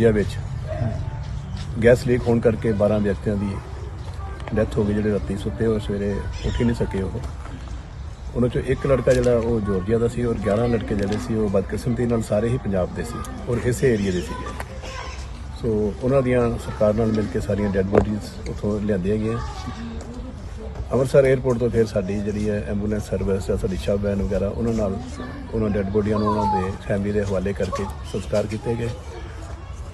Georgia ਵਿੱਚ gas leak ਹੋਣ ਕਰਕੇ 12 ਵਿਅਕਤੀਆਂ ਦੀ ਡੈਥ ਹੋ ਗਈ, ਜਿਹੜੇ ਰਾਤੀ ਸੁੱਤੇ ਹੋਏ ਸਵੇਰੇ ਉੱਠ ਹੀ ਨਹੀਂ ਸਕੇ ਉਹ। ਉਹਨਾਂ ਚੋਂ ਇੱਕ ਲੜਕਾ ਜਿਹੜਾ ਉਹ ਜਾਰਜੀਆ ਦਾ ਸੀ ਔਰ 11 ਲੜਕੇ ਜਿਹੜੇ ਸੀ ਉਹ ਬਦਕਿਸਮਤੀ ਨਾਲ ਸਾਰੇ ਹੀ ਪੰਜਾਬ ਦੇ ਸੀ ਔਰ ਇਸੇ ਏਰੀਆ ਦੇ ਸੀਗੇ। ਸੋ ਉਹਨਾਂ ਦੀਆਂ ਸਰਕਾਰ ਨਾਲ ਮਿਲ ਕੇ ਸਾਰੀਆਂ ਡੈੱਡ ਬੋਡੀਜ਼ ਉਥੋਂ ਲਿਆਂਦੀਆਂ ਗਈਆਂ। ਅੰਮ੍ਰਿਤਸਰ 에ਅਰਪੋਰਟ ਤੋਂ ਫਿਰ ਸਾਡੀ ਜਿਹੜੀ ਹੈ ਐਂਬੂਲੈਂਸ ਸਰਵਿਸ ਜਾਂ ਸਾਡੀ ਸ਼ਵ ਵੈਨ ਵਗੈਰਾ, ਉਹਨਾਂ ਨਾਲ ਉਹਨਾਂ ਡੈੱਡ ਬੋਡੀਆਂ ਨੂੰ ਉਹਨਾਂ ਦੇ ਫੈਮਿਲੀ ਦੇ ਹਵਾਲੇ ਕਰਕੇ ਸੰਸਕਾਰ ਕੀਤੇ ਗਏ।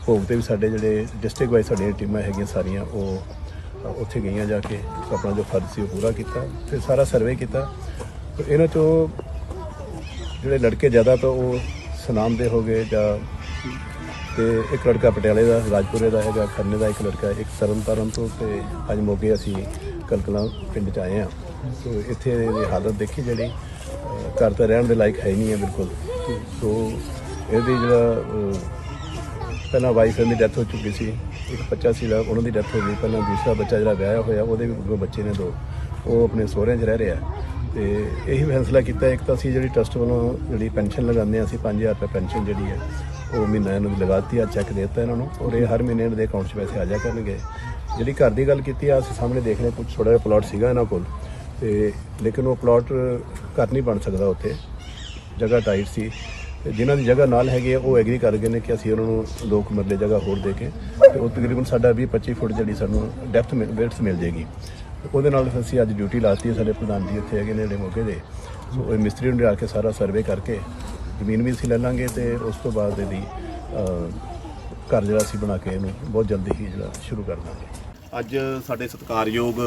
ਭੋਗ ਤੇ ਵੀ ਸਾਡੇ ਜਿਹੜੇ ਡਿਸਟ੍ਰਿਕਟ ਵਾਈਜ਼ ਸਾਡੀਆਂ ਟੀਮਾਂ ਹੈਗੀਆਂ ਸਾਰੀਆਂ, ਉਹ ਉੱਥੇ ਗਈਆਂ ਜਾ ਕੇ। ਆਪਣਾ ਜੋ ਫਰਜ਼ ਸੀ ਉਹ ਪੂਰਾ ਕੀਤਾ ਫਿਰ ਸਾਰਾ ਸਰਵੇ ਕੀਤਾ। ਇਹਨਾਂ ਚੋਂ ਜਿਹੜੇ ਲੜਕੇ ਜ਼ਿਆਦਾ ਤਾਂ ਉਹ ਸਨਾਮ ਦੇ ਹੋ ਗਏ ਜਾਂ ਤੇ ਇੱਕ ਲੜਕਾ ਪਟਿਆਲੇ ਦਾ, ਰਾਜਪੁਰੇ ਦਾ ਹੈਗਾ, ਖੰਨੇ ਦਾ ਇੱਕ ਲੜਕਾ, ਇੱਕ ਤਰਨਤਾਰਨ ਤੋਂ ਤੇ ਅੱਜ ਮੋਗੇ ਅਸੀਂ ਕਲਕਲਾ ਪਿੰਡ ਚ ਆਏ ਆ ਸੋ ਇੱਥੇ ਦੀ ਹਾਲਤ ਦੇਖੀ ਜਿਹੜੀ ਘਰ ਤਾਂ ਰਹਿਣ ਦੇ ਲਾਇਕ ਹੈ ਹੀ ਨਹੀਂ ਹੈ ਬਿਲਕੁਲ। ਸੋ ਇਹਦੀ ਜਿਹੜਾ ਪਹਿਲਾਂ ਵਾਈਫ ਦੀ ਡੈਥ ਹੋ ਚੁੱਕੀ ਸੀ, ਇੱਕ ਬੱਚਾ ਸੀ ਜਿਹੜਾ ਉਹਨਾਂ ਦੀ ਡੈਥ ਹੋ ਗਈ। ਪਹਿਲਾਂ ਦੂਸਰਾ ਬੱਚਾ ਜਿਹੜਾ ਵਿਆਹਿਆ ਹੋਇਆ, ਉਹਦੇ ਵੀ ਦੋ ਬੱਚੇ ਨੇ ਦੋ। ਉਹ ਆਪਣੇ ਸਹੁਰਿਆਂ 'ਚ ਰਹਿ ਰਿਹਾ। ਤੇ ਇਹੀ ਫੈਸਲਾ ਕੀਤਾ, ਇੱਕ ਤਾਂ ਅਸੀਂ ਜਿਹੜੀ ਟਰਸਟ ਵੱਲੋਂ ਜਿਹੜੀ ਪੈਨਸ਼ਨ ਲਗਾਉਂਦੇ ਹਾਂ, ਅਸੀਂ 5000 ਰੁਪਏ ਪੈਨਸ਼ਨ ਜਿਹੜੀ ਹੈ, ਉਹ ਮਹੀਨਾ ਇਹਨਾਂ ਦੀ ਲਗਾਤੀ ਆ ਚੈੱਕ ਦੇ ਦਿੱਤਾ ਇਹਨਾਂ ਨੂੰ। ਔਰ ਇਹ ਹਰ ਮਹੀਨੇ ਇਹਨਾਂ ਦੇ ਅਕਾਊਂਟ 'ਚ ਪੈਸੇ ਆ ਜਾ ਕਰਨਗੇ। ਜਿਹੜੀ ਘਰ ਦੀ ਗੱਲ ਕੀਤੀ ਆ, ਅਸੀਂ ਸਾਹਮਣੇ ਦੇਖ ਰਹੇ ਕੁਝ ਥੋੜਾ ਜਿਹਾ ਪਲਾਟ ਸੀਗਾ ਇਹਨਾਂ ਕੋਲ। ਤੇ ਲੇਕਿਨ ਉਹ ਪਲਾਟ ਘਰ ਨਹੀਂ ਬਣ ਸਕਦਾ ਉੱਥੇ। ਜਗ੍ਹਾ ਟਾਈਟ ਸੀ। ਜਿਨ੍ਹਾਂ ਦੀ ਜਗ੍ਹਾ ਨਾਲ ਹੈਗੀ ਆ, ਉਹ ਐਗਰੀ ਕਰ ਗਏ ਨੇ ਕਿ ਅਸੀਂ ਉਹਨਾਂ ਨੂੰ ਦੋ ਕੁ ਮਰਲੇ ਜਗ੍ਹਾ ਹੋਰ ਦੇ ਕੇ ਤੇ ਉਹ ਤਕਰੀਬਨ ਸਾਡਾ 20 25 ਫੁੱਟ ਜਿਹੜੀ ਸਾਨੂੰ ਡੈਪਥ ਮਿਲ ਵਿਡਥ ਮਿਲ ਜੇਗੀ ਤੇ ਉਹਦੇ ਨਾਲ ਅਸੀਂ ਅੱਜ ਡਿਊਟੀ ਲਾਤੀ ਹੈ ਸਾਡੇ ਪ੍ਰਧਾਨ ਜੀ ਇੱਥੇ ਹੈਗੇ ਨੇ ਜਿਹੜੇ ਮੌਕੇ ਦੇ। ਸੋ ਉਹ ਮਿਸਤਰੀ ਨੂੰ ਲਿਆ ਕੇ ਸਾਰਾ ਸਰਵੇ ਕਰਕੇ ਜ਼ਮੀਨ ਵੀ ਅਸੀਂ ਲੈ ਲਾਂਗੇ ਤੇ ਉਸ ਤੋਂ ਬਾਅਦ ਇਹਦੀ ਘਰ ਜਿਹੜਾ ਅਸੀਂ ਬਣਾ ਕੇ ਇਹਨੂੰ ਬਹੁਤ ਜਲਦੀ ਹੀ ਜਿਹੜਾ ਸ਼ੁਰੂ ਕਰ ਦਾਂਗੇ। ਅੱਜ ਸਾਡੇ ਸਤਿਕਾਰਯੋਗ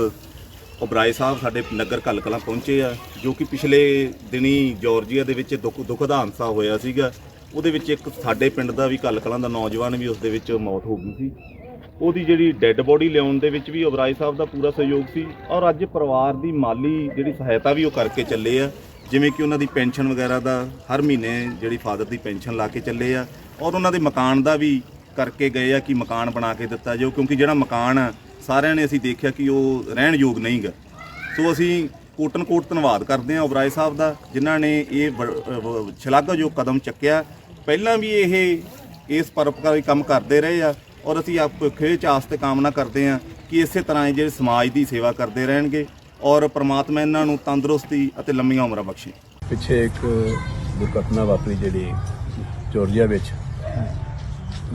ਓਬਰਾਏ ਸਾਹਿਬ ਸਾਡੇ ਨਗਰ ਕੱਲ ਕਲਾਂ ਪਹੁੰਚੇ ਆ, ਜੋ ਕਿ ਪਿਛਲੇ ਦਿਨੀ ਜਾਰਜੀਆ ਦੇ ਵਿੱਚ ਦੁੱਖ ਦੁੱਖ ਦਾ ਹਾਦਸਾ ਹੋਇਆ ਸੀਗਾ। ਉਹਦੇ ਵਿੱਚ ਇੱਕ ਸਾਡੇ ਪਿੰਡ ਦਾ ਵੀ ਕੱਲ ਕਲਾਂ ਦਾ ਨੌਜਵਾਨ ਵੀ ਉਸ ਦੇ ਵਿੱਚ ਮੌਤ ਹੋ ਗਈ ਸੀ। ਉਹਦੀ ਜਿਹੜੀ ਡੈੱਡ ਬੋਡੀ ਲਿਆਉਣ ਦੇ ਵਿੱਚ ਵੀ ਓਬਰਾਏ ਸਾਹਿਬ ਦਾ ਪੂਰਾ ਸਹਿਯੋਗ ਸੀ ਔਰ ਅੱਜ ਪਰਿਵਾਰ ਦੀ ਮਾਲੀ ਜਿਹੜੀ ਸਹਾਇਤਾ ਵੀ ਉਹ ਕਰਕੇ ਚੱਲੇ ਆ। ਜਿਵੇਂ ਕਿ ਉਹਨਾਂ ਦੀ ਪੈਨਸ਼ਨ ਵਗੈਰਾ ਦਾ ਹਰ ਮਹੀਨੇ ਜਿਹੜੀ ਫਾਦਰ ਦੀ ਪੈਨਸ਼ਨ ਲਾ ਕੇ ਚੱਲੇ ਆ। ਔਰ ਉਹਨਾਂ ਦੇ ਮਕਾਨ ਦਾ ਵੀ ਕਰਕੇ ਗਏ ਆ ਕਿ ਮਕਾਨ ਬਣਾ ਕੇ ਦਿੱਤਾ ਜਾਓ ਕਿਉਂਕਿ ਜਿਹੜਾ ਮਕਾਨ ਆ ਸਾਰਿਆਂ ਨੇ ਅਸੀਂ ਦੇਖਿਆ ਕਿ ਉਹ ਰਹਿਣ ਯੋਗ ਨਹੀਂਗਾ ਸੋ ਅਸੀਂ ਕੋਟਨ ਕੋਟ ਧੰਨਵਾਦ ਕਰਦੇ ਹਾਂ ਉਬਰਾਏ ਸਾਹਿਬ ਦਾ ਜਿਨ੍ਹਾਂ ਨੇ ਇਹ ਛਲਾਘਾਯੋਗ ਕਦਮ ਚੱਕਿਆ। ਪਹਿਲਾਂ ਵੀ ਇਹ ਇਸ ਪਰਉਪਕਾਰੀ ਕੰਮ ਕਰਦੇ ਰਹੇ ਆ ਔਰ ਅਸੀਂ ਆਪ ਖੇਚ ਆਸ ਤੇ ਕਾਮਨਾ ਕਰਦੇ ਹਾਂ ਕਿ ਇਸੇ ਤਰ੍ਹਾਂ ਇਹ ਜਿਹੜੇ ਸਮਾਜ ਦੀ ਸੇਵਾ ਕਰਦੇ ਰਹਿਣਗੇ ਔਰ ਪ੍ਰਮਾਤਮਾ ਇਹਨਾਂ ਨੂੰ ਤੰਦਰੁਸਤੀ ਅਤੇ ਲੰਮੀਆਂ ਉਮਰਾਂ ਬਖਸ਼ੇ। ਪਿੱਛੇ ਇੱਕ ਦੁਰਘਟਨਾ ਵਾਪਰੀ ਜਿਹੜੀ ਜਾਰਜੀਆ ਵਿੱਚ।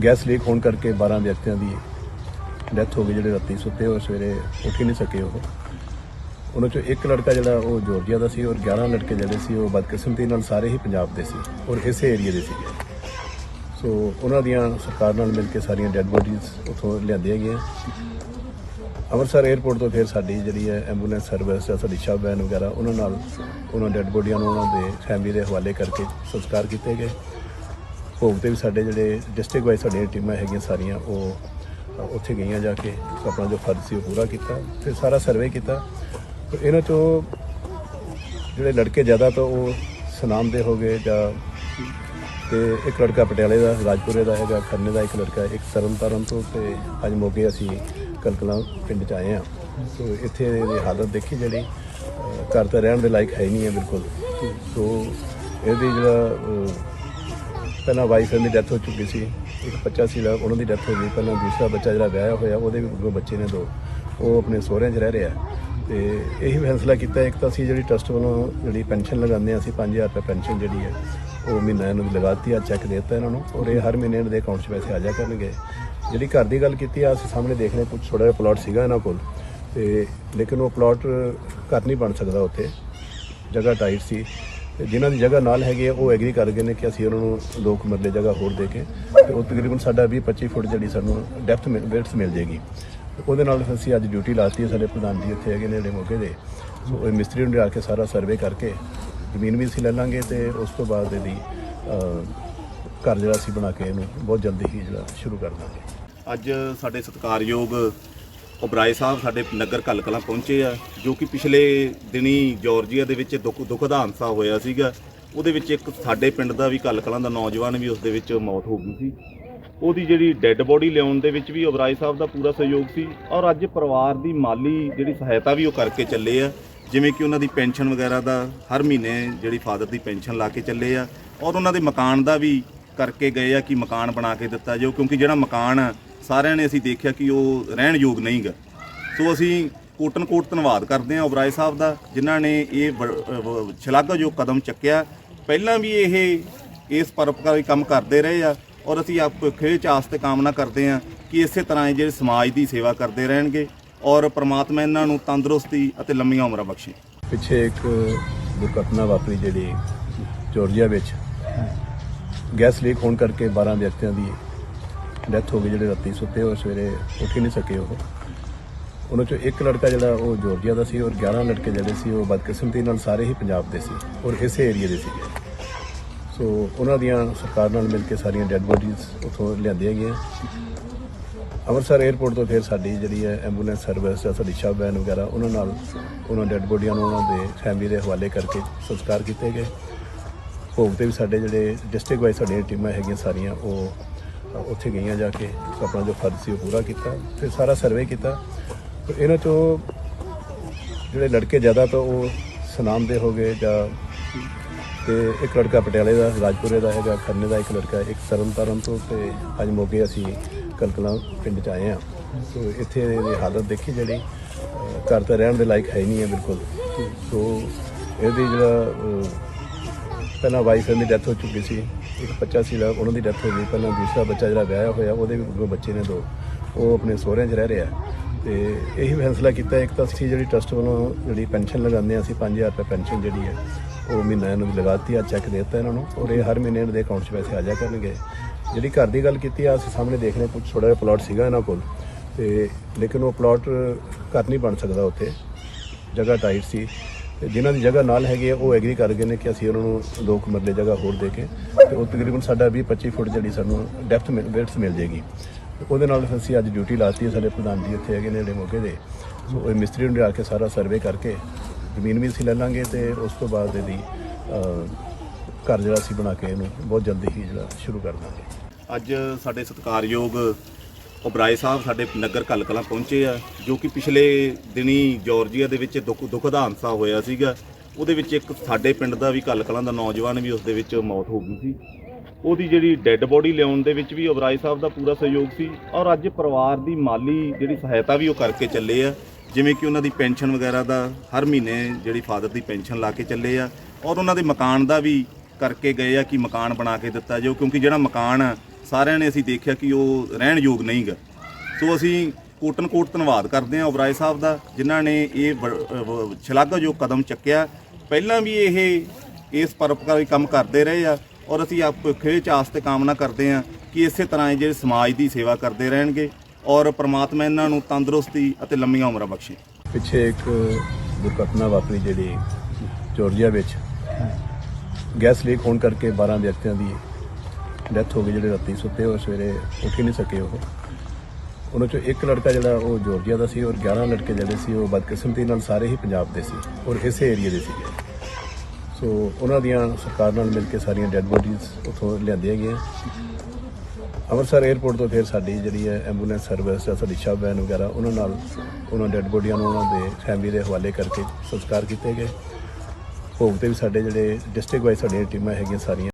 ਗੈਸ ਲੀਕ ਹੋਣ ਕਰਕੇ 12 ਵਿਅਕਤੀਆਂ ਦੀ ਡੈਥ ਹੋ ਗਈ ਜਿਹੜੇ ਰਾਤੀ, ਸੁੱਤੇ ਹੋਏ ਸਵੇਰੇ ਉੱਠ ਹੀ ਨਹੀਂ ਸਕੇ ਉਹ। ਉਹਨਾਂ ਚੋਂ ਇੱਕ ਲੜਕਾ ਜਿਹੜਾ ਉਹ ਜੋਰਜੀਆ ਦਾ ਸੀ ਔਰ 11 ਲੜਕੇ ਜਿਹੜੇ ਸੀ ਉਹ ਬਦਕਿਸਮਤੀ ਨਾਲ ਸਾਰੇ ਹੀ ਪੰਜਾਬ ਦੇ ਸੀ ਔਰ ਇਸੇ ਏਰੀਆ ਦੇ ਸੀਗੇ। ਸੋ ਉਹਨਾਂ ਦੀਆਂ ਸਰਕਾਰ ਨਾਲ ਮਿਲ ਕੇ ਸਾਰੀਆਂ ਡੈੱਡ ਬੋਡੀਜ਼ ਉਥੋਂ ਲਿਆਂਦੀਆਂ ਗਈਆਂ। ਅੰਮ੍ਰਿਤਸਰ 에ਅਰਪੋਰਟ ਤੋਂ ਫਿਰ ਸਾਡੀ ਜਿਹੜੀ ਹੈ ਐਂਬੂਲੈਂਸ ਸਰਵਿਸ ਜਾਂ ਸਾਡੀ ਸ਼ਵ ਵੈਨ ਵਗੈਰਾ, ਉਹਨਾਂ ਨਾਲ ਉਹਨਾਂ ਡੈੱਡ ਬੋਡੀਆਂ ਨੂੰ ਉਹਨਾਂ ਦੇ ਫੈਮਿਲੀ ਦੇ ਹਵਾਲੇ ਕਰਕੇ ਸੰਸਕਾਰ ਕੀਤੇ ਗਏ। ਭੋਗ ਤੇ ਵੀ ਸਾਡੇ ਜਿਹੜੇ ਡਿਸਟ੍ਰਿਕਟ ਵਾਈਜ਼ ਸਾਡੀਆਂ ਟੀਮਾਂ ਹੈਗੀਆਂ ਸਾਰੀਆਂ, ਉਹ ਉੱਥੇ ਗਈਆਂ ਜਾ ਕੇ, ਆਪਣਾ ਜੋ ਫਰਜ਼ ਸੀ ਉਹ ਪੂਰਾ ਕੀਤਾ ਫਿਰ ਸਾਰਾ ਸਰਵੇ ਕੀਤਾ। ਇਹਨਾਂ ਚੋਂ ਜਿਹੜੇ ਲੜਕੇ ਜ਼ਿਆਦਾ ਤਾਂ ਉਹ ਸਨਾਮ ਦੇ ਹੋ ਗਏ ਜਾਂ ਤੇ ਇੱਕ ਲੜਕਾ ਪਟਿਆਲੇ ਦਾ, ਰਾਜਪੁਰੇ ਦਾ ਹੈਗਾ ਖੰਨੇ ਦਾ ਇੱਕ ਲੜਕਾ, ਇੱਕ ਤਰਨਤਾਰਨ ਤੋਂ ਤੇ ਅੱਜ ਮੋਗੇ ਅਸੀਂ ਕਲਕਲਾ ਪਿੰਡ ਚ ਆਏ ਆ ਸੋ ਇੱਥੇ ਦੀ ਹਾਲਤ ਦੇਖੀ ਜਿਹੜੀ ਘਰ ਤਾਂ ਰਹਿਣ ਦੇ ਲਾਇਕ ਹੈ ਹੀ ਨਹੀਂ ਹੈ ਬਿਲਕੁਲ। ਸੋ ਇਹਦੀ ਜਿਹੜਾ ਪਹਿਲਾਂ ਵਾਈਫ ਦੀ ਡੈਥ ਹੋ ਚੁੱਕੀ ਸੀ ਇੱਕ ਬੱਚਾ ਸੀ ਉਹਨਾਂ ਦੀ ਡੈਥ ਹੋ ਗਈ। ਪਹਿਲਾਂ ਦੂਸਰਾ ਬੱਚਾ ਜਿਹੜਾ ਵਿਆਹਿਆ ਹੋਇਆ, ਉਹਦੇ ਵੀ ਦੋ ਬੱਚੇ ਨੇ ਦੋ। ਉਹ ਆਪਣੇ ਸਹੁਰਿਆਂ 'ਚ ਰਹਿ ਰਿਹਾ। ਤੇ ਇਹੀ ਫੈਸਲਾ ਕੀਤਾ। ਇੱਕ ਤਾਂ ਅਸੀਂ ਜਿਹੜੀ ਟਰਸਟ ਵੱਲੋਂ ਜਿਹੜੀ ਪੈਨਸ਼ਨ ਲਗਾਉਂਦੇ ਹਾਂ, ਅਸੀਂ 5000 ਰੁਪਏ ਪੈਨਸ਼ਨ ਜਿਹੜੀ ਹੈ, ਉਹ ਮਹੀਨਾ ਇਹਨਾਂ ਦੀ ਲਗਾਤੀ ਆ ਚੈੱਕ ਦੇ ਦਿੱਤਾ ਇਹਨਾਂ ਨੂੰ। ਔਰ ਇਹ ਹਰ ਮਹੀਨੇ ਇਹਨਾਂ ਦੇ ਅਕਾਊਂਟ 'ਚ ਪੈਸੇ ਆ ਜਾ ਕਰਨਗੇ। ਜਿਹੜੀ ਘਰ ਦੀ ਗੱਲ ਕੀਤੀ ਆ, ਅਸੀਂ ਸਾਹਮਣੇ ਦੇਖ ਰਹੇ ਕੁਝ ਥੋੜਾ ਜਿਹਾ ਪਲਾਟ ਸੀਗਾ ਇਹਨਾਂ ਕੋਲ। ਤੇ ਲੇਕਿਨ ਉਹ ਪਲਾਟ ਘਰ ਨਹੀਂ ਬਣ ਸਕਦਾ ਉੱਥੇ। ਜਗ੍ਹਾ ਟਾਈਟ ਸੀ। ਤੇ ਜਿਨ੍ਹਾਂ ਦੀ ਜਗ੍ਹਾ ਨਾਲ ਹੈਗੀ ਹੈ ਉਹ ਐਗਰੀ ਕਰ ਗਏ ਨੇ ਕਿ ਅਸੀਂ ਉਹਨਾਂ ਨੂੰ ਦੋ ਕੁ ਮਰਲੇ ਜਗ੍ਹਾ ਹੋਰ ਦੇ ਕੇ ਤੇ ਉਹ ਤਕਰੀਬਨ ਸਾਡਾ 20 25 ਫੁੱਟ ਜਿਹੜੀ ਸਾਨੂੰ ਡੈਪਥ ਮਿਲ ਵਿਡਥ ਮਿਲ ਜੇਗੀ ਤੇ ਉਹਦੇ ਨਾਲ ਫਿਰ ਅਸੀਂ ਅੱਜ ਡਿਊਟੀ ਲਾਤੀ ਹੈ, ਸਾਡੇ ਪ੍ਰਧਾਨ ਜੀ ਇੱਥੇ ਹੈਗੇ ਨੇ ਜਿਹੜੇ ਮੌਕੇ ਦੇ ਸੋ ਇਹ ਮਿਸਤਰੀ ਨੂੰ ਲਿਆ ਕੇ ਸਾਰਾ ਸਰਵੇ ਕਰਕੇ ਜ਼ਮੀਨ ਵੀ ਅਸੀਂ ਲੈ ਲਾਂਗੇ ਤੇ ਉਸ ਤੋਂ ਬਾਅਦ ਇਹਦੀ ਘਰ ਜਿਹੜਾ ਅਸੀਂ ਬਣਾ ਕੇ ਇਹਨੂੰ ਬਹੁਤ ਜਲਦੀ ਹੀ ਜਿਹੜਾ ਸ਼ੁਰੂ ਕਰ ਦਾਂਗੇ। ਅੱਜ ਸਾਡੇ ਸਤਿਕਾਰਯੋਗ ਉਬਰਾਏ ਸਾਹਿਬ ਸਾਡੇ ਨਗਰ ਕਲਕਲਾ ਪਹੁੰਚੇ ਆ ਜੋ ਕਿ ਪਿਛਲੇ ਦਿਨੀ ਜਾਰਜੀਆ ਦੇ ਵਿੱਚ ਦੁੱਖ ਦੁੱਖ ਦਾ ਹਾਦਸਾ ਹੋਇਆ ਸੀਗਾ। ਉਹਦੇ ਵਿੱਚ ਇੱਕ ਸਾਡੇ ਪਿੰਡ ਦਾ ਵੀ ਕਲਕਲਾ ਦਾ ਨੌਜਵਾਨ ਵੀ ਉਸ ਦੇ ਵਿੱਚ ਮੌਤ ਹੋ ਗਈ ਸੀ। ਉਹਦੀ ਜਿਹੜੀ ਡੈੱਡ ਬੋਡੀ ਲਿਆਉਣ ਦੇ ਵਿੱਚ ਵੀ ਉਬਰਾਏ ਸਾਹਿਬ ਦਾ ਪੂਰਾ ਸਹਿਯੋਗ ਸੀ ਔਰ ਅੱਜ ਪਰਿਵਾਰ ਦੀ ਮਾਲੀ ਜਿਹੜੀ ਸਹਾਇਤਾ ਵੀ ਉਹ ਕਰਕੇ ਚੱਲੇ ਆ। ਜਿਵੇਂ ਕਿ ਉਹਨਾਂ ਦੀ ਪੈਨਸ਼ਨ ਵਗੈਰਾ ਦਾ ਹਰ ਮਹੀਨੇ ਜਿਹੜੀ ਫਾਦਰ ਦੀ ਪੈਨਸ਼ਨ ਲਾ ਕੇ ਚੱਲੇ ਆ। ਔਰ ਉਹਨਾਂ ਦੇ ਮਕਾਨ ਦਾ ਵੀ ਕਰਕੇ ਗਏ ਆ ਕਿ ਮਕਾਨ ਬਣਾ ਕੇ ਦਿੱਤਾ ਜਾਓ ਕਿਉਂਕਿ ਜਿਹੜਾ ਮਕਾਨ ਆ, ਸਾਰਿਆਂ ਨੇ ਅਸੀਂ ਦੇਖਿਆ ਕਿ ਉਹ ਰਹਿਣ ਯੋਗ ਨਹੀਂਗਾ ਸੋ ਅਸੀਂ ਕੋਟਨ ਕੋਟ ਧੰਨਵਾਦ ਕਰਦੇ ਹਾਂ ਉਬਰਾਏ ਸਾਹਿਬ ਦਾ, ਜਿਨ੍ਹਾਂ ਨੇ ਇਹ ਸ਼ਲਾਘਾਯੋਗ ਕਦਮ ਚੱਕਿਆ। ਪਹਿਲਾਂ ਵੀ ਇਹ ਇਸ ਪਰਉਪਕਾਰੀ ਕੰਮ ਕਰਦੇ ਰਹੇ ਆ ਔਰ ਅਸੀਂ ਆਪ ਖੇਚ ਆਸ ਤੇ ਕਾਮਨਾ ਕਰਦੇ ਹਾਂ ਕਿ ਇਸੇ ਤਰ੍ਹਾਂ ਇਹ ਜਿਹੜੇ ਸਮਾਜ ਦੀ ਸੇਵਾ ਕਰਦੇ ਰਹਿਣਗੇ ਔਰ ਪ੍ਰਮਾਤਮਾ ਇਹਨਾਂ ਨੂੰ ਤੰਦਰੁਸਤੀ ਅਤੇ ਲੰਮੀਆਂ ਉਮਰਾਂ ਬਖਸ਼ੇ। ਪਿੱਛੇ ਇੱਕ ਦੁਰਘਟਨਾ ਵਾਪਰੀ ਜਿਹੜੀ ਜਾਰਜੀਆ ਵਿੱਚ। ਗੈਸ ਲੀਕ ਹੋਣ ਕਰਕੇ 12 ਵਿਅਕਤੀਆਂ ਦੀ ਡੈਥ ਹੋ ਗਈ ਜਿਹੜੇ ਰਾਤੀ ਸੁੱਤੇ ਹੋਏ ਸਵੇਰੇ ਉੱਠ ਹੀ ਨਹੀਂ ਸਕੇ ਉਹ। ਉਹਨਾਂ ਚੋਂ ਇੱਕ ਲੜਕਾ ਜਿਹੜਾ ਉਹ ਜੋਰਜੀਆ ਦਾ ਸੀ ਔਰ 11 ਲੜਕੇ ਜਿਹੜੇ ਸੀ ਉਹ ਬਦਕਿਸਮਤੀ ਨਾਲ ਸਾਰੇ ਹੀ ਪੰਜਾਬ ਦੇ ਸੀ ਔਰ ਇਸੇ ਏਰੀਆ ਦੇ ਸੀਗੇ। ਸੋ ਉਹਨਾਂ ਦੀਆਂ ਸਰਕਾਰ ਨਾਲ ਮਿਲ ਕੇ ਸਾਰੀਆਂ ਡੈੱਡ ਬੋਡੀਜ਼ ਉਥੋਂ ਲਿਆਂਦੀਆਂ ਗਈਆਂ। ਅੰਮ੍ਰਿਤਸਰ 에ਅਰਪੋਰਟ ਤੋਂ ਫਿਰ ਸਾਡੀ ਜਿਹੜੀ ਹੈ ਐਂਬੂਲੈਂਸ ਸਰਵਿਸ ਜਾਂ ਸਾਡੀ ਸ਼ਵ ਵੈਨ ਵਗੈਰਾ, ਉਹਨਾਂ ਨਾਲ ਉਹਨਾਂ ਡੈੱਡ ਬੋਡੀਆਂ ਨੂੰ ਉਹਨਾਂ ਦੇ ਫੈਮਿਲੀ ਦੇ ਹਵਾਲੇ ਕਰਕੇ ਸੰਸਕਾਰ ਕੀਤੇ ਗਏ। ਭੋਗ ਤੇ ਵੀ ਸਾਡੇ ਜਿਹੜੇ ਡਿਸਟ੍ਰਿਕਟ ਵਾਈਜ਼ ਸਾਡੀਆਂ ਟੀਮਾਂ ਹੈਗੀਆਂ ਸਾਰੀਆਂ, ਉਹ ਉੱਥੇ ਗਈਆਂ ਜਾ ਕੇ, ਆਪਣਾ ਜੋ ਫਰਜ਼ ਸੀ ਉਹ ਪੂਰਾ ਕੀਤਾ, ਫਿਰ ਸਾਰਾ ਸਰਵੇ ਕੀਤਾ। ਇਹਨਾਂ ਚੋਂ ਜਿਹੜੇ ਲੜਕੇ ਜ਼ਿਆਦਾ ਤਾਂ ਉਹ ਸਨਾਮ ਦੇ ਹੋ ਗਏ ਜਾਂ ਤੇ ਇੱਕ ਲੜਕਾ ਪਟਿਆਲੇ ਦਾ, ਰਾਜਪੁਰੇ ਦਾ ਹੈਗਾ ਖੰਨੇ ਦਾ ਇੱਕ ਲੜਕਾ, ਇੱਕ ਤਰਨਤਾਰਨ ਤੋਂ ਤੇ ਅੱਜ ਮੋਗੇ ਅਸੀਂ ਕਲਕਲਾਂ ਪਿੰਡ ਚ ਆਏ ਆ ਸੋ ਇੱਥੇ ਦੀ ਹਾਲਤ ਦੇਖੀ ਜਿਹੜੀ ਘਰ ਤਾਂ ਰਹਿਣ ਦੇ ਲਾਇਕ ਹੈ ਹੀ ਨਹੀਂ ਹੈ ਬਿਲਕੁਲ। ਸੋ ਇਹਦੀ ਜਿਹੜਾ ਪਹਿਲਾਂ ਵਾਈਫ ਦੀ ਡੈਥ ਹੋ ਚੁੱਕੀ ਸੀ। ਇੱਕ ਬੱਚਾ ਸੀ ਜਿਹੜਾ ਉਹਨਾਂ ਦੀ ਡੈਥ ਹੋ ਗਈ, ਪਹਿਲਾਂ ਦੂਸਰਾ ਬੱਚਾ ਜਿਹੜਾ ਵਿਆਹਿਆ ਹੋਇਆ, ਉਹਦੇ ਵੀ ਦੋ ਬੱਚੇ ਨੇ ਦੋ। ਉਹ ਆਪਣੇ ਸਹੁਰਿਆਂ 'ਚ ਰਹਿ ਰਿਹਾ। ਤੇ ਇਹੀ ਫੈਸਲਾ ਕੀਤਾ, ਇੱਕ ਤਾਂ ਅਸੀਂ ਜਿਹੜੀ ਟਰਸਟ ਵੱਲੋਂ ਜਿਹੜੀ ਪੈਨਸ਼ਨ ਲਗਾਉਂਦੇ ਹਾਂ, ਅਸੀਂ 5000 ਰੁਪਏ ਪੈਨਸ਼ਨ ਜਿਹੜੀ ਹੈ, ਉਹ ਮਹੀਨਾ ਇਹਨੂੰ ਵੀ ਲਗਾਤੀ ਆ ਚੈੱਕ ਦੇ ਦਿੱਤਾ ਇਹਨਾਂ ਨੂੰ। ਔਰ ਇਹ ਹਰ ਮਹੀਨੇ ਇਹਨਾਂ ਦੇ ਅਕਾਊਂਟ 'ਚ ਪੈਸੇ ਆ ਜਾ ਕਰਨਗੇ। ਜਿਹੜੀ ਘਰ ਦੀ ਗੱਲ ਕੀਤੀ ਆ ਅਸੀਂ ਸਾਹਮਣੇ ਦੇਖ ਰਹੇ ਕੁਝ ਛੋਟਾ ਜਿਹਾ ਪਲਾਟ ਸੀਗਾ ਇਹਨਾਂ ਕੋਲ। ਤੇ ਲੇਕਿਨ ਉਹ ਪਲਾਟ ਘਰ ਨਹੀਂ ਬਣ ਸਕਦਾ ਉੱਥੇ। ਜਗ੍ਹਾ ਟਾਈਟ ਸੀ। ਤੇ ਜਿਨ੍ਹਾਂ ਦੀ ਜਗ੍ਹਾ ਨਾਲ ਹੈਗੀ ਹੈ ਉਹ ਐਗਰੀ ਕਰ ਗਏ ਨੇ ਕਿ ਅਸੀਂ ਉਹਨਾਂ ਨੂੰ ਦੋ ਕੁ ਮਰਲੇ ਜਗ੍ਹਾ ਹੋਰ ਦੇ ਕੇ ਤੇ ਉਹ ਤਕਰੀਬਨ ਸਾਡਾ 20 25 ਫੁੱਟ ਜਿਹੜੀ ਸਾਨੂੰ ਡੈਪਥ ਮਿਲ ਵਿਡਥ ਮਿਲ ਜੇਗੀ। ਤੇ ਉਹਦੇ ਨਾਲ ਅਸੀਂ ਅੱਜ ਡਿਊਟੀ ਲਾਤੀ ਹੈ ਸਾਡੇ ਪ੍ਰਧਾਨ ਜੀ ਇੱਥੇ ਹੈਗੇ ਨੇ ਜਿਹੜੇ ਮੌਕੇ ਦੇ ਸੋ ਉਹ ਮਿਸਤਰੀ ਨੂੰ ਲਿਆ ਕੇ ਸਾਰਾ ਸਰਵੇ ਕਰਕੇ ਜ਼ਮੀਨ ਵੀ ਅਸੀਂ ਲੈ ਲਾਂਗੇ ਤੇ ਉਸ ਤੋਂ ਬਾਅਦ ਇਹਦੀ ਘਰ ਜਿਹੜਾ ਅਸੀਂ ਬਣਾ ਕੇ ਇਹਨੂੰ ਬਹੁਤ ਜਲਦੀ ਹੀ ਜਿਹੜਾ ਸ਼ੁਰੂ ਕਰ ਦਾਂਗੇ। ਅੱਜ ਸਾਡੇ ਸਤਿਕਾਰਯੋਗ ਓਬਰਾਏ ਸਾਹਿਬ ਸਾਡੇ ਨਗਰ ਕਲਕਲਾਂ ਪਹੁੰਚੇ ਆ ਜੋ ਕਿ ਪਿਛਲੇ ਦਿਨੀ ਜਾਰਜੀਆ ਦੇ ਵਿੱਚ ਦੁੱਖ ਦੁੱਖ ਦਾ ਹਾਦਸਾ ਹੋਇਆ ਸੀਗਾ। ਉਹਦੇ ਵਿੱਚ ਇੱਕ ਸਾਡੇ ਪਿੰਡ ਦਾ ਵੀ ਕਲਕਲਾਂ ਦਾ ਨੌਜਵਾਨ ਵੀ ਉਸ ਦੇ ਵਿੱਚ ਮੌਤ ਹੋ ਗਈ ਸੀ। ਉਹਦੀ ਜਿਹੜੀ ਡੈੱਡ ਬੋਡੀ ਲਿਆਉਣ ਦੇ ਵਿੱਚ ਵੀ ਓਬਰਾਏ ਸਾਹਿਬ ਦਾ ਪੂਰਾ ਸਹਿਯੋਗ ਸੀ ਔਰ ਅੱਜ ਪਰਿਵਾਰ ਦੀ ਮਾਲੀ ਜਿਹੜੀ ਸਹਾਇਤਾ ਵੀ ਉਹ ਕਰਕੇ ਚੱਲੇ ਆ। ਜਿਵੇਂ ਕਿ ਉਹਨਾਂ ਦੀ ਪੈਨਸ਼ਨ ਵਗੈਰਾ ਦਾ ਹਰ ਮਹੀਨੇ ਜਿਹੜੀ ਫਾਦਰ ਦੀ ਪੈਨਸ਼ਨ ਲਾ ਕੇ ਚੱਲੇ ਆ। ਔਰ ਉਹਨਾਂ ਦੇ ਮਕਾਨ ਦਾ ਵੀ ਕਰਕੇ ਗਏ ਆ ਕਿ ਮਕਾਨ ਬਣਾ ਕੇ ਦਿੱਤਾ ਜਾਓ ਕਿਉਂਕਿ ਜਿਹੜਾ ਮਕਾਨ ਆ, ਸਾਰਿਆਂ ਨੇ ਅਸੀਂ ਦੇਖਿਆ ਕਿ ਉਹ ਰਹਿਣ ਯੋਗ ਨਹੀਂਗਾ। ਸੋ ਅਸੀਂ ਕੋਟਨ ਕੋਟ ਧੰਨਵਾਦ ਕਰਦੇ ਹਾਂ ਓਬਰਾਏ ਸਾਹਿਬ ਦਾ ਜਿਨ੍ਹਾਂ ਨੇ ਇਹ ਸ਼ਲਾਘਾਯੋਗ ਕਦਮ ਚੱਕਿਆ। ਪਹਿਲਾਂ ਵੀ ਇਹ ਇਸ ਪਰਉਪਕਾਰੀ ਕੰਮ ਕਰਦੇ ਰਹੇ ਆ ਔਰ ਅਸੀਂ ਆਪ ਖੇਚ ਆਸ ਤੇ ਕਾਮਨਾ ਕਰਦੇ ਹਾਂ ਕਿ ਇਸੇ ਤਰ੍ਹਾਂ ਇਹ ਜਿਹੜੇ ਸਮਾਜ ਦੀ ਸੇਵਾ ਕਰਦੇ ਰਹਿਣਗੇ ਔਰ ਪ੍ਰਮਾਤਮਾ ਇਹਨਾਂ ਨੂੰ ਤੰਦਰੁਸਤੀ ਅਤੇ ਲੰਮੀਆਂ ਉਮਰਾਂ ਬਖਸ਼ੇ। ਪਿੱਛੇ ਇੱਕ ਦੁਰਘਟਨਾ ਵਾਪਰੀ ਜਿਹੜੀ ਜਾਰਜੀਆ ਵਿੱਚ। ਗੈਸ ਲੀਕ ਹੋਣ ਕਰਕੇ 12 ਵਿਅਕਤੀਆਂ ਦੀ ਡੈਥ ਹੋ ਗਈ ਜਿਹੜੇ ਰਾਤੀ ਸੁੱਤੇ ਹੋਏ ਸਵੇਰੇ, ਉੱਠ ਹੀ ਨਹੀਂ ਸਕੇ ਉਹ। ਉਹਨਾਂ ਚੋਂ ਇੱਕ ਲੜਕਾ ਜਿਹੜਾ ਉਹ ਜਾਰਜੀਆ ਦਾ ਸੀ ਔਰ 11 ਲੜਕੇ ਜਿਹੜੇ ਸੀ ਉਹ ਬਦਕਿਸਮਤੀ ਨਾਲ ਸਾਰੇ ਹੀ ਪੰਜਾਬ ਦੇ ਸੀ ਔਰ ਇਸੇ ਏਰੀਆ ਦੇ ਸੀਗੇ। ਸੋ ਉਹਨਾਂ ਦੀਆਂ ਸਰਕਾਰ ਨਾਲ ਮਿਲ ਕੇ ਸਾਰੀਆਂ ਡੈੱਡ ਬੋਡੀਜ਼ ਉਥੋਂ ਲਿਆਂਦੀਆਂ ਗਈਆਂ। ਅੰਮ੍ਰਿਤਸਰ 에ਅਰਪੋਰਟ ਤੋਂ ਫਿਰ ਸਾਡੀ ਜਿਹੜੀ ਹੈ ਐਂਬੂਲੈਂਸ ਸਰਵਿਸ ਜਾਂ ਸਾਡੀ ਸ਼ਾਹ ਵੈਨ ਵਗੈਰਾ, ਉਹਨਾਂ ਨਾਲ ਉਹਨਾਂ ਡੈੱਡ ਬੋਡੀਆਂ ਨੂੰ ਉਹਨਾਂ ਦੇ ਫੈਮਿਲੀ ਦੇ ਹਵਾਲੇ ਕਰਕੇ ਸੰਸਕਾਰ ਕੀਤੇ ਗਏ। ਭੋਗ ਤੇ ਵੀ ਸਾਡੇ ਜਿਹੜੇ ਡਿਸਟ੍ਰਿਕਟ ਵਾਈਜ਼ ਸਾਡੀਆਂ ਟੀਮਾਂ ਹੈਗੀਆਂ ਸਾਰੀਆਂ।